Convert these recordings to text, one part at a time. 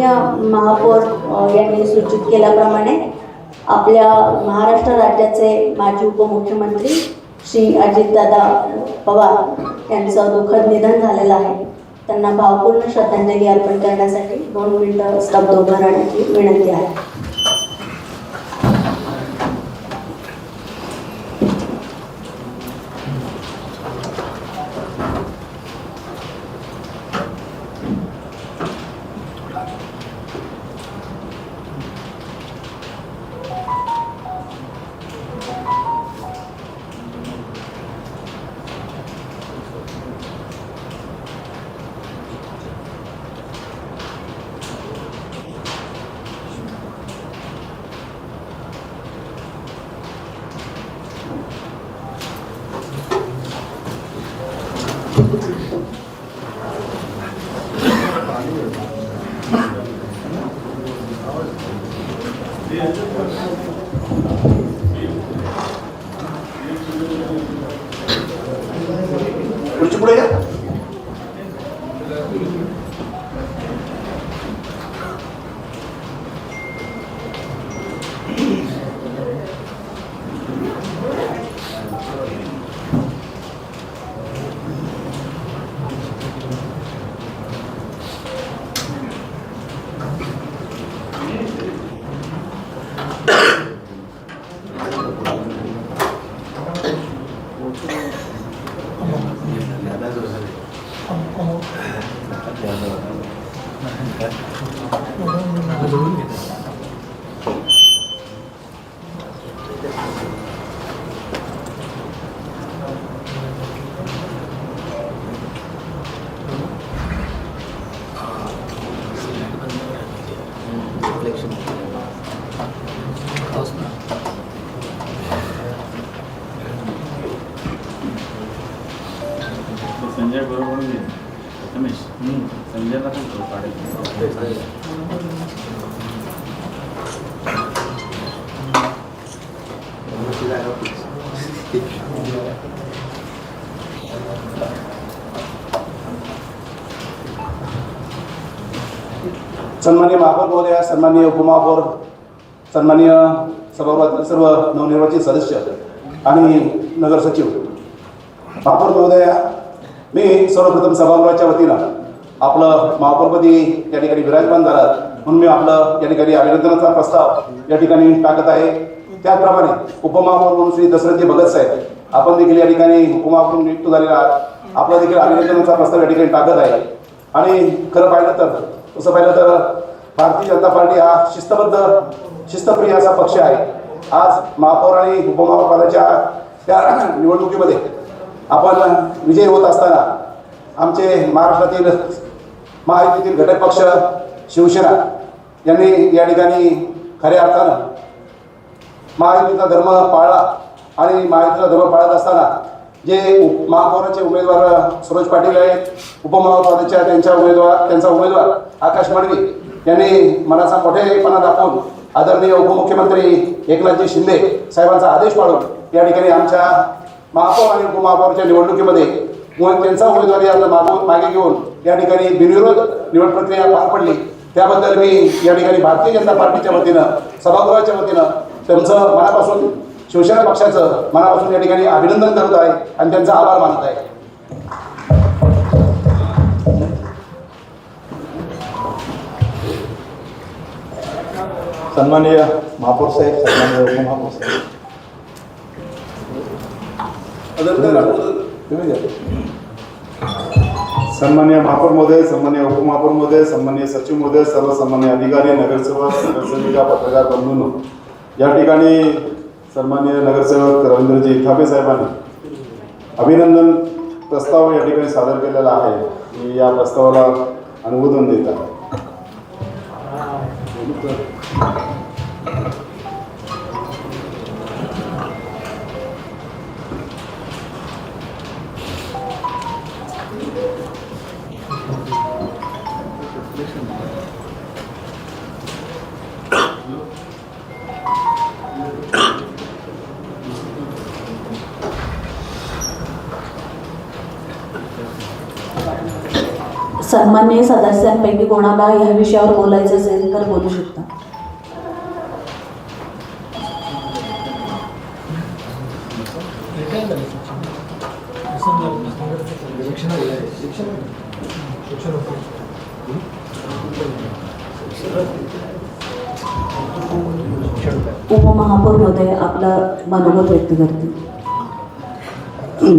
माननीय महापौर यांनी सूचित केल्याप्रमाणे आपल्या महाराष्ट्र राज्याचे माजी उपमुख्यमंत्री श्री अजितदादा पवार यांचं दुःखद निधन झालेलं आहे. त्यांना भावपूर्ण श्रद्धांजली अर्पण करण्यासाठी दोन मिनिटं स्तब्ध उभारण्याची विनंती आहे. संजय बरोबर नाही रमेश संजयला पण थोडं काढायचं सन्मान्य महापौर महोदया सन्मान्य उपमहापौर सन्माननीय सभागृहात सर्व नवनिर्वाचित सदस्य आणि नगर सचिव. महापौर महोदया मी सर्वप्रथम सभागृहाच्या वतीनं आपलं महापौरपदी या ठिकाणी विराजमान झाला म्हणून मी आपलं या ठिकाणी अभिनंदनाचा प्रस्ताव या ठिकाणी टाकत आहे. त्याचप्रमाणे उपमहापौर म्हणून श्री दशरथजी भगत साहेब आपण देखील या ठिकाणी उपमहापौर नियुक्त झालेला आहात. आपला देखील अभिनंदनाचा प्रस्ताव या ठिकाणी टाकत आहे. आणि खरं पाहिलं तर तसं पाहिलं तर भारतीय जनता पार्टी हा शिस्तबद्ध शिस्तप्रिय असा पक्ष आहे. आज महापौर आणि उपमहापौरपदाच्या त्या निवडणुकीमध्ये आपण विजयी होत असताना आमचे महाराष्ट्रातील महायुतीतील घटक पक्ष शिवसेना यांनी या ठिकाणी खऱ्या अर्थानं महायुतीचा धर्म पाळला आणि महायुतीचा धर्म पाळत असताना जे महापौराचे उमेदवार सरोज पाटील आहेत उपमहापौराच्या त्यांच्या उमेदवार त्यांचा उमेदवार आकाश मांडवी यांनी मनाचा मोठेपणा दाखवून आदरणीय उपमुख्यमंत्री एकनाथजी शिंदे साहेबांचा आदेश पाळून या ठिकाणी आमच्या महापौर आणि उपमहापौरच्या निवडणुकीमध्ये त्यांचा उमेदवारी अर्ज मागून मागे घेऊन या ठिकाणी बिनविरोध निवड प्रक्रिया पार पडली. त्याबद्दल मी या ठिकाणी भारतीय जनता पार्टीच्या वतीनं सभागृहाच्या वतीनं त्यांचं मनापासून शिवसेना पक्षाचं मनापासून या ठिकाणी अभिनंदन करत आहे आणि त्यांचा आभार मानत आहे. सन्माननीय महापौर साहेब सन्माननीय महापौर साहेब. तुम्ही सन्माननीय महापौर महोदय सन्माननीय उपमहापौर महोदय सन्माननीय सचिव महोदय सर्व सन्मान्य अधिकारी नगरसेवक नगरसेविका पत्रकार बंधूंनो. या ठिकाणी सन्माननीय नगरसेवक रवींद्रजी थापे साहेबांनी अभिनंदन प्रस्ताव या ठिकाणी सादर केलेला आहे. मी या प्रस्तावाला अनुमोदन देत आहे. सन्मान्य सदस्यांपैकी कोणाला या विषयावर बोलायचं असेल तर बोलू शकता. उपमहापौर महोदय आपलं मनोगत व्यक्त करतील.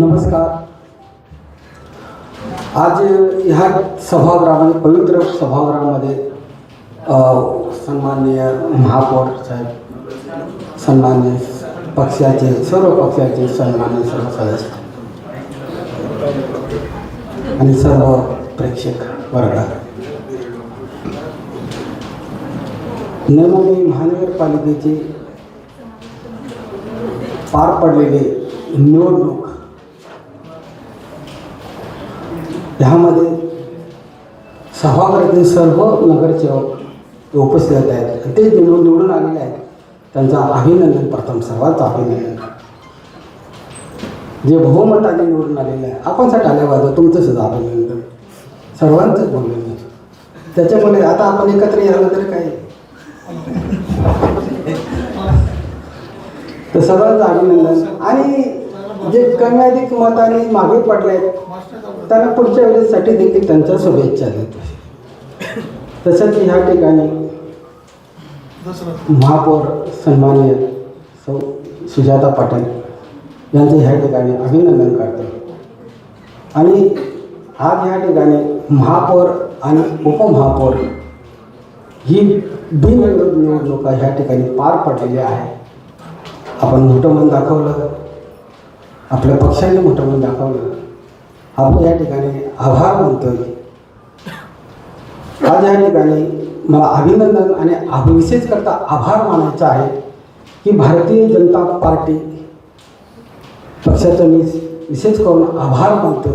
नमस्कार. आज ह्या सभागृहामध्ये पवित्र सभागृहामध्ये सन्माननीय महापौर साहेब सन्मान्य पक्षाचे सर्व पक्षाचे सन्मान्य सर्व सदस्य आणि सर्व प्रेक्षक वर्ग. नेमोनी महानगरपालिकेची पार पडलेले निवडणूक ह्यामध्ये सभागृहातील सर्व नगरसेवक उपस्थित आहेत. ते निवडून निवडून आलेले आहेत. त्यांचा अभिनंदन. प्रथम सर्वांचं अभिनंदन. जे बहुमताने निवडून आलेले आहे आपण साठी आले पाहिजे तुमचं सुद्धा अभिनंदन. सर्वांचंच बोललेलं त्याच्यामुळे आता आपण एकत्र यायला तर काय? तर सर्वांचं अभिनंदन आणि जे कमी अधिक मताने मागे पडले आहेत त्यांना पुढच्या वेळेसाठी देखील त्यांच्या शुभेच्छा देतो तसंच ह्या ठिकाणी महापौर सन्माननीय सौ सुजाता पाटील यांचं ह्या ठिकाणी अभिनंदन करतो आणि आज ह्या ठिकाणी महापौर आणि उपमहापौर ही बिनविरोध निवडणुका ह्या ठिकाणी पार पडलेली आहे आपण मोठं मन दाखवलं. आपल्या पक्षाने मोठं मन दाखवलं. आपण या ठिकाणी आभार मानतोय. आज या ठिकाणी मला अभिनंदन आणि विशेष करता आभार मानायचा आहे की भारतीय जनता पार्टी पक्षाचा मी विशेष करून आभार मानतो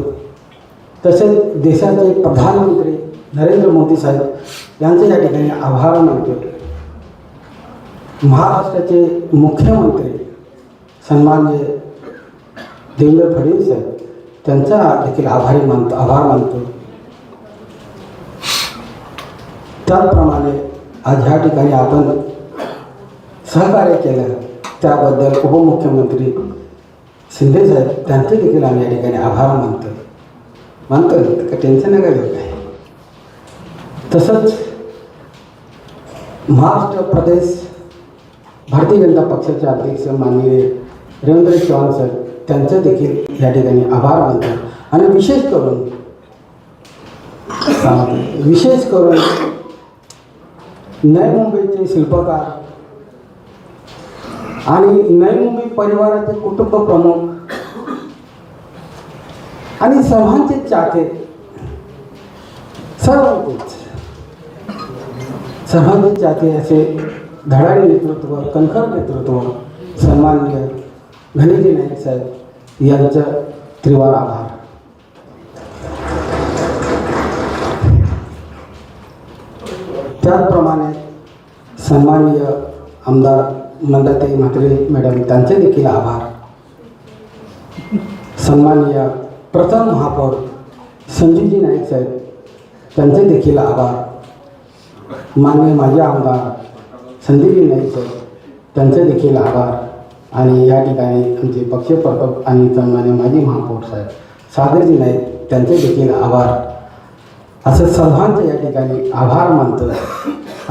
तसेच देशाचे प्रधानमंत्री नरेंद्र मोदी साहेब यांचे या ठिकाणी आभार मानतो महाराष्ट्राचे मुख्यमंत्री सन्मान्य देवेंद्र फडणवीस आहेत त्यांचा देखील आभारी मानतो आभार मानतो. त्याचप्रमाणे आज ह्या ठिकाणी आपण सहकार्य केलं त्याबद्दल उपमुख्यमंत्री शिंदे साहेब त्यांचे देखील आम्ही या ठिकाणी आभार मानतो. मानतो का टेन्शन नका घेत आहे तसंच महाराष्ट्र प्रदेश भारतीय जनता पक्षाचे अध्यक्ष माननीय रवींद्र चव्हाण सर त्यांचं देखील या ठिकाणी आभार मानतो आणि विशेष करून विशेष करून नय मुंबईचे शिल्पकार आणि नय मुंबई परिवाराचे कुटुंब प्रमुख आणि सर्वांचे चाहते सर्वांचेच सर्वांचे चाहते असे धडाडी नेतृत्व कणखर नेतृत्व सन्माननीय घनीजी नाईक साहेब यांचं त्रिवार आभार त्याचप्रमाणे सन्माननीय आमदार नंदाताई म्हात्रे मॅडम त्यांचे देखील आभार. सन्माननीय प्रथम महापौर संजीवजी नाईक साहेब त्यांचे देखील आभार. मान्य माजी आमदार संदीपजी नाईक साहेब त्यांचे देखील आभार. आणि या ठिकाणी आमचे पक्षप्रमुख आणि सन्मान्य माजी महापौर साहेब सागरजी नाईक त्यांचे देखील आभार. असं सर्वांचं या ठिकाणी आभार मानतो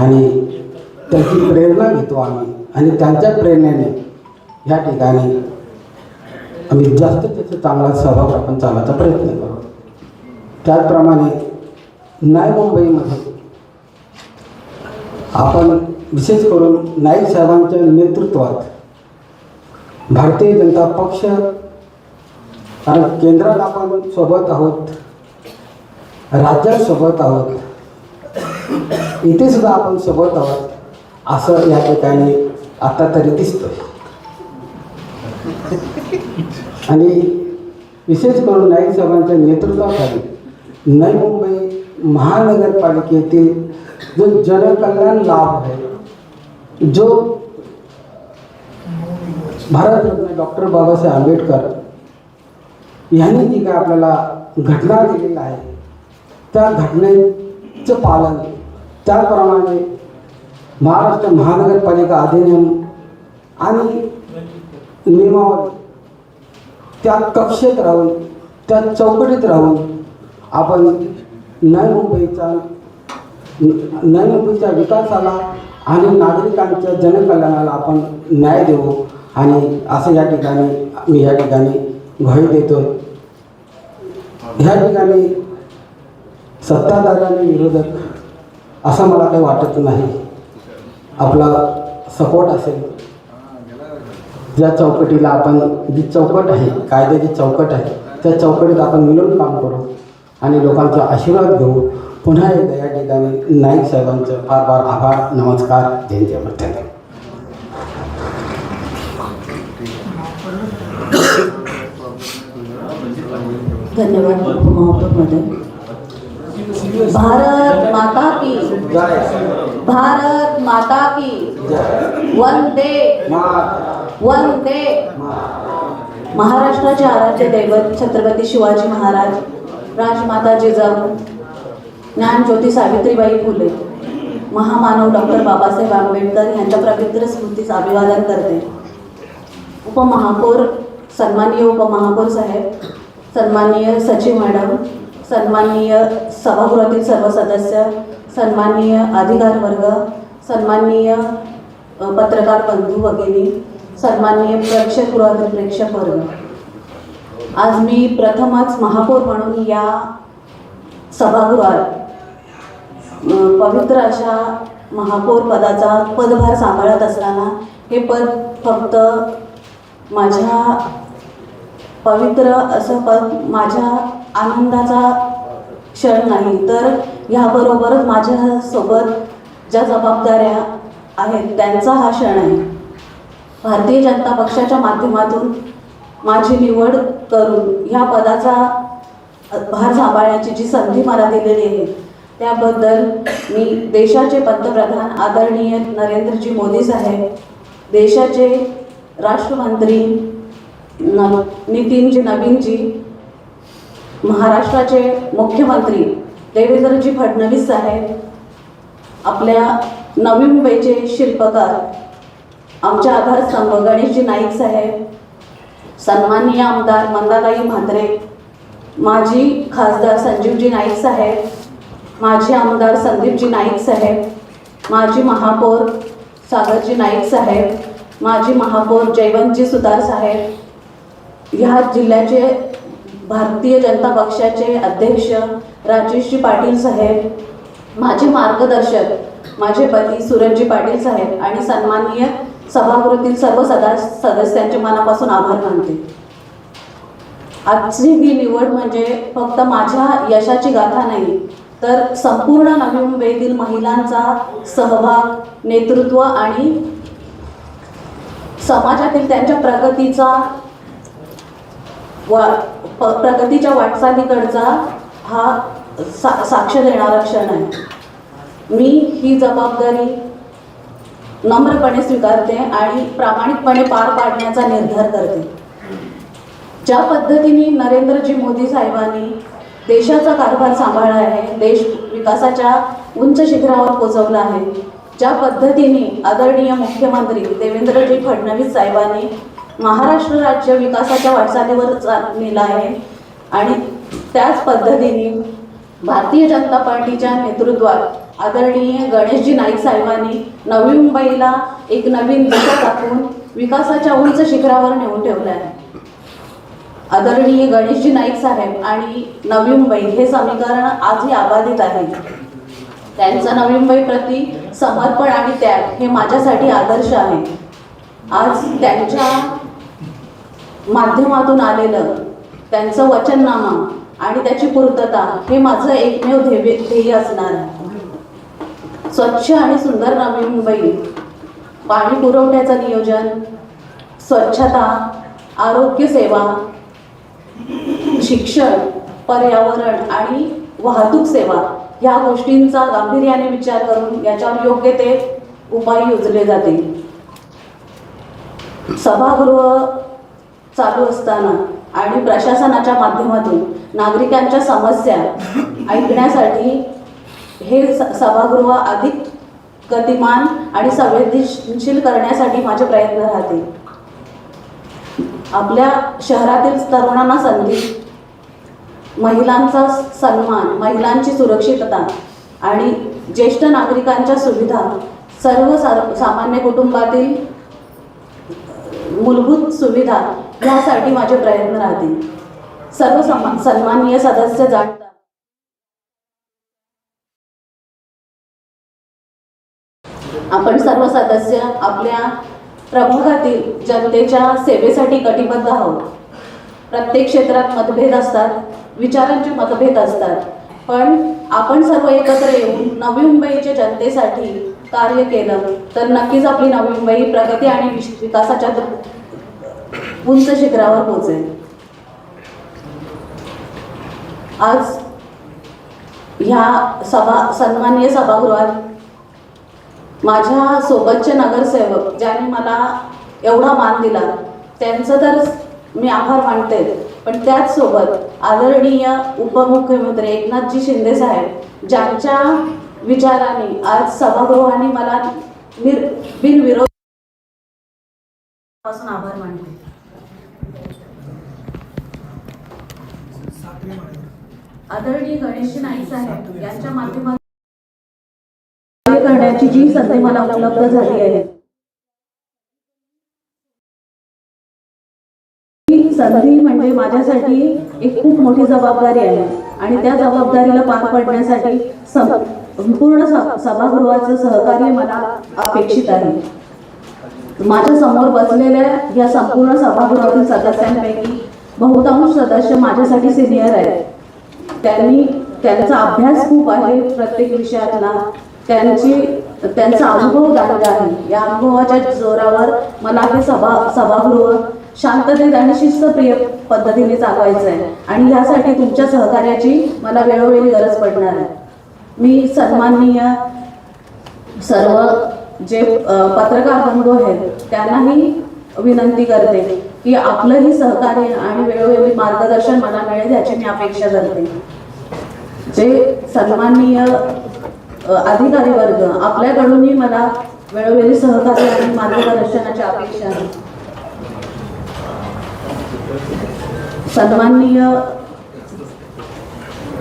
आणि त्यांची प्रेरणा घेतो आम्ही आणि त्यांच्या प्रेरणेने या ठिकाणी आम्ही जास्तीत जास्त चांगला सहभाग आपण चालवायचा प्रयत्न करू. त्याचप्रमाणे नाय मुंबईमध्ये आपण विशेष करून नाईक साहेबांच्या नेतृत्वात भारतीय जनता पक्ष कारण केंद्रात आपण सोबत आहोत राज्यात सोबत आहोत इथे सुद्धा आपण सोबत आहोत असं या ठिकाणी आता तरी दिसतंय. आणि विशेष करून नाईक साहेबांच्या नेतृत्वाखाली नवी मुंबई महानगरपालिकेतील जो जनकल्याण लाभ आहे जो भारतरत्न डॉक्टर बाबासाहेब आंबेडकर यांनी जी काय आपल्याला घटना दिलेली आहे त्या घटनेचं पालन त्याप्रमाणे महाराष्ट्र महानगरपालिका अधिनियम आणि नियमावली त्या कक्षेत राहून त्या चौकटीत राहून आपण नवी मुंबईचा नवी मुंबईच्या विकासाला आणि नागरिकांच्या जनकल्याणाला आपण न्याय देऊ. आणि असं या ठिकाणी मी या ठिकाणी ग्वाही देतो. ह्या ठिकाणी सत्ताधारी आणि विरोधक असं मला काही वाटत नाही. आपला सपोर्ट असेल. ज्या चौकटीला आपण जी चौकट आहे कायद्याची चौकट आहे त्या चौकटीत आपण मिळून काम करू आणि लोकांचा आशीर्वाद घेऊ. पुन्हा एकदा या ठिकाणी नाईक साहेबांचं फार फार आभार नमस्कार जयंती अमर धन्यवाद मोहब्बत भारत माता की भारत माता की वंदे वंदे. महाराष्ट्राचे आराध्य दैवत छत्रपती शिवाजी महाराज राजमाता जिजाऊ ज्ञानज्योती सावित्रीबाई फुले महामानव डॉक्टर बाबासाहेब आंबेडकर यांच्या पवित्र स्मृतीस अभिवादन करते. उपमहापौर सन्माननीय उपमहापौर साहेब सन्माननीय सचिव मॅडम सन्माननीय सभागृहातील सर्व सदस्य सन्माननीय अधिकार वर्ग सन्माननीय पत्रकार बंधू वगैरे सन्माननीय प्रेक्षकगृहातील प्रेक्षक वर्ग. आज मी प्रथमच महापौर म्हणून या सभागृहात पवित्र अशा महापौर पदाचा पदभार सांभाळत असताना हे पद फक्त माझ्या पवित्र असं पद माझ्या आनंदाचा क्षण नाही. तर ह्याबरोबरच माझ्यासोबत ज्या जबाबदाऱ्या आहेत त्यांचा हा क्षण आहे. भारतीय जनता पक्षाच्या माध्यमातून माझी निवड करून ह्या पदाचा भार सांभाळण्याची जी संधी मला दिलेली आहे त्याबद्दल मी देशाचे पंतप्रधान आदरणीय नरेंद्रजी मोदी साहेब देशाचे राष्ट्रमंत्री नव नितीनजी नवीनजी महाराष्ट्राचे मुख्यमंत्री देवेंद्रजी फडणवीस साहेब आपल्या नवी मुंबईचे शिल्पकार आमच्या आधारस्तंभ गणेशजी नाईक साहेब सन्माननीय आमदार मंदाताई म्हात्रे माजी खासदार संजीवजी नाईक साहेब माजी आमदार संदीपजी नाईक साहेब माजी महापौर सागरजी नाईक साहेब माजी महापौर जयवंतजी सुतार साहेब ह्या जिल्ह्याचे भारतीय जनता पक्षाचे अध्यक्ष राजेशजी पाटील साहेब माझे मार्गदर्शक माझे पती सुरजजी पाटील साहेब आणि सन्माननीय सभागृहातील सर्व सदा सदस्यांचे मनापासून आभार मानते. आजची ही निवड म्हणजे फक्त माझ्या यशाची गाथा नाही तर संपूर्ण नवी मुंबईतील महिलांचा सहभाग नेतृत्व आणि समाजातील त्यांच्या प्रगतीचा वा प प्रगतीच्या वाटचालीकडचा हा सा साक्ष देणारा क्षण आहे. मी ही जबाबदारी नम्रपणे स्वीकारते आणि प्रामाणिकपणे पार पाडण्याचा निर्धार करते. ज्या पद्धतीने नरेंद्रजी मोदी साहेबांनी देशाचा कारभार सांभाळला आहे देश विकासाच्या उंच शिखरावर पोचवला आहे ज्या पद्धतीने आदरणीय मुख्यमंत्री देवेंद्रजी फडणवीस साहेबांनी महाराष्ट्र राज्य विकासाच्या वाटचालीवर चा नेला आहे. आणि त्याच पद्धतीने भारतीय जनता पार्टीच्या नेतृत्वात आदरणीय गणेशजी नाईक साहेबांनी नवी मुंबईला एक नवीन दिशा दाखवून विकासाच्या उंच शिखरावर नेऊन ठेवलं आहे. आदरणीय गणेशजी नाईक साहेब आणि नवी मुंबई हे समीकरण आजही आबाधित आहे. त्यांचं नवी मुंबई समर्पण आणि त्याग हे माझ्यासाठी आदर्श आहे. आज त्यांच्या माध्यमातून आलेलं त्यांचं वचननामा आणि त्याची पूर्तता हे माझं एकमेव ध्येय ध्येय असणार आहे. स्वच्छ आणि सुंदर नवी मुंबई पाणी पुरवठ्याचं नियोजन स्वच्छता आरोग्य सेवा शिक्षण पर्यावरण आणि वाहतूक सेवा या गोष्टींचा गांभीर्याने विचार करून याच्यावर योग्य ते उपाय योजले जातील. सभागृह चालू असताना आणि प्रशासनाच्या माध्यमातून नागरिकांच्या समस्या ऐकण्यासाठी हे स- सभागृह अधिक गतिमान आणि संवेदनशील करण्यासाठी माझे प्रयत्न राहतील. आपल्या शहरातील तरुणांना संधी महिलांचा सन्मान महिलांची सुरक्षितता आणि ज्येष्ठ नागरिकांच्या सुविधा सर्व सामान्य कुटुंबातील मूलभूत सुविधा यासाठी माझे प्रयत्न राहतील. सर्व सन्मा- सन्माननीय सदस्य जाणतात आपण सर्व सदस्य आपल्या प्रमुखातील जनतेच्या सेवेसाठी कटिबद्ध आहोत. प्रत्येक क्षेत्रात मतभेद असतात विचारांचे मतभेद असतात. पण आपण सर्व एकत्र येऊन नवी मुंबईच्या जनतेसाठी कार्य केलं. तर नक्कीच आपली नवी मुंबई प्रगती आणि विकासाच्या उंच शिखरावर पोहोचेल. आज ह्या सभा सन्माननीय सभागृहात माझ्या सोबतचे नगरसेवक ज्यांनी मला एवढा मान दिला त्यांचं तर मी आभार मानते. पण त्याचसोबत आदरणीय उपमुख्यमंत्री एकनाथजी शिंदे साहेब ज्यांच्या विचाराने आज सभागृहाने मला निर बिनविरोधपासून आभार मानले. आदरणीय गणेशजी नाईक साहेब यांच्या माध्यमातून करण्याची जी संधी मला उपलब्ध झाली आहे ही संधी म्हणजे माझ्यासाठी एक खूप मोठी जबाबदारी आहे आणि त्या जबाबदारीला पार पाडण्यासाठी पूर्ण संपूर्ण सभागृहाचं सहकार्य मला अपेक्षित आहे. माझ्यासमोर बसलेल्या या संपूर्ण सभागृहातील सदस्यांपैकी बहुतांश सदस्य माझ्यासाठी सिनियर आहेत. त्यांनी त्यांचा अभ्यास खूप आहे प्रत्येक विषयातला. त्यांची त्यांचा अनुभव दांडगा आहे. या अनुभवाच्या जोरावर मला हे सभा सभागृह शांततेत आणि शिस्तप्रिय पद्धतीने चालवायचं आहे आणि यासाठी तुमच्या सहकार्याची मला वेळोवेळी गरज पडणार आहे. मी सन्माननीय सर्व जे पत्रकार बंधू आहेत त्यांनाही विनंती करते की आपलंही सहकार्य आणि वेळोवेळी मार्गदर्शन मला मिळेल याची मी अपेक्षा करते. जे सन्माननीय अधिकारी वर्ग आपल्याकडूनही मला वेळोवेळी सहकार्य आणि मार्गदर्शनाची अपेक्षा आहे. सन्माननीय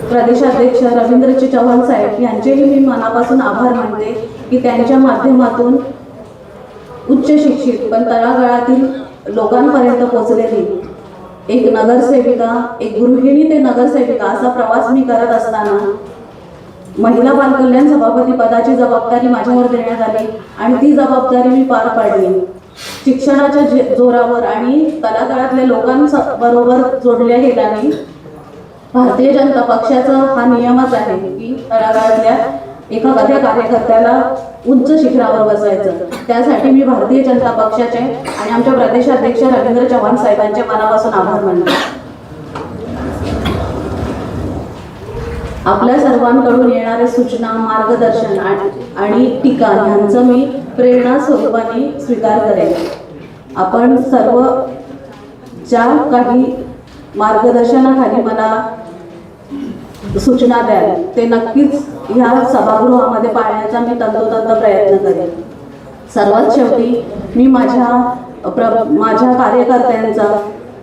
प्रदेशाध्यक्ष रवींद्रजी चव्हाण साहेब यांचेही मी मनापासून आभार मानते की त्यांच्या माध्यमातून उच्च शिक्षित पण तळागाळातील लोकांपर्यंत पोहोचलेली एक नगरसेविका एक गृहिणी ते नगरसेविका असा प्रवास मी करत असताना महिला बालकल्याण सभापती पदाची जबाबदारी माझ्यावर देण्यात आली आणि ती जबाबदारी मी पार पाडली. शिक्षणाच्या जोरावर आणि तळागाळातल्या लोकांबरोबर जोडल्या गेल्याने भारतीय जनता पक्षाचा हा नियमच आहे की तळागाळातल्या एखाद्या कार्यकर्त्याला उंच शिखरावर बसवायचं. त्यासाठी मी भारतीय जनता पक्षाचे आणि आमच्या प्रदेशाध्यक्ष रवींद्र चव्हाण साहेबांचे मनापासून आभार मानले आपल्या सर्वांकडून येणारे सूचना मार्गदर्शन आणि- आणि टीका यांचं मी प्रेरणा स्वरूपाने स्वीकार करेन. आपण सर्व ज्या काही मार्गदर्शनाखाली मला सूचना द्याल. ते नक्कीच ह्या सभागृहामध्ये पाळण्याचा मी तंतोतंत प्रयत्न करेन. सर्वात शेवटी मी माझ्या प्र माझ्या कार्यकर्त्यांचा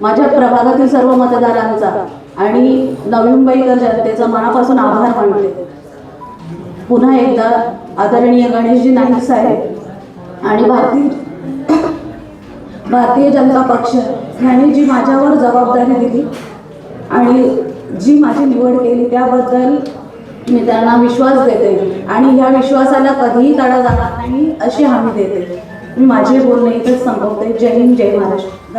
माझ्या प्रभागातील सर्व मतदारांचा आणि नवी मुंबईकर जनतेचा मनापासून आभार मानते. पुन्हा एकदा आदरणीय गणेशजी नाईक साहेब आणि भारतीय भारतीय जनता पक्ष यांनी जी माझ्यावर जबाबदारी दिली आणि जी माझी निवड केली त्याबद्दल मी त्यांना विश्वास देते आणि ह्या विश्वासाला कधीही तडा जाणार नाही अशी हमी देते. मी माझे बोलणे इथेच संपवते. जय हिंद जय महाराष्ट्र.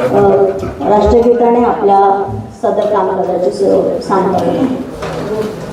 अ, राष्ट्रगीताने आपल्या सदर कामकाजाची सुरू सांगतो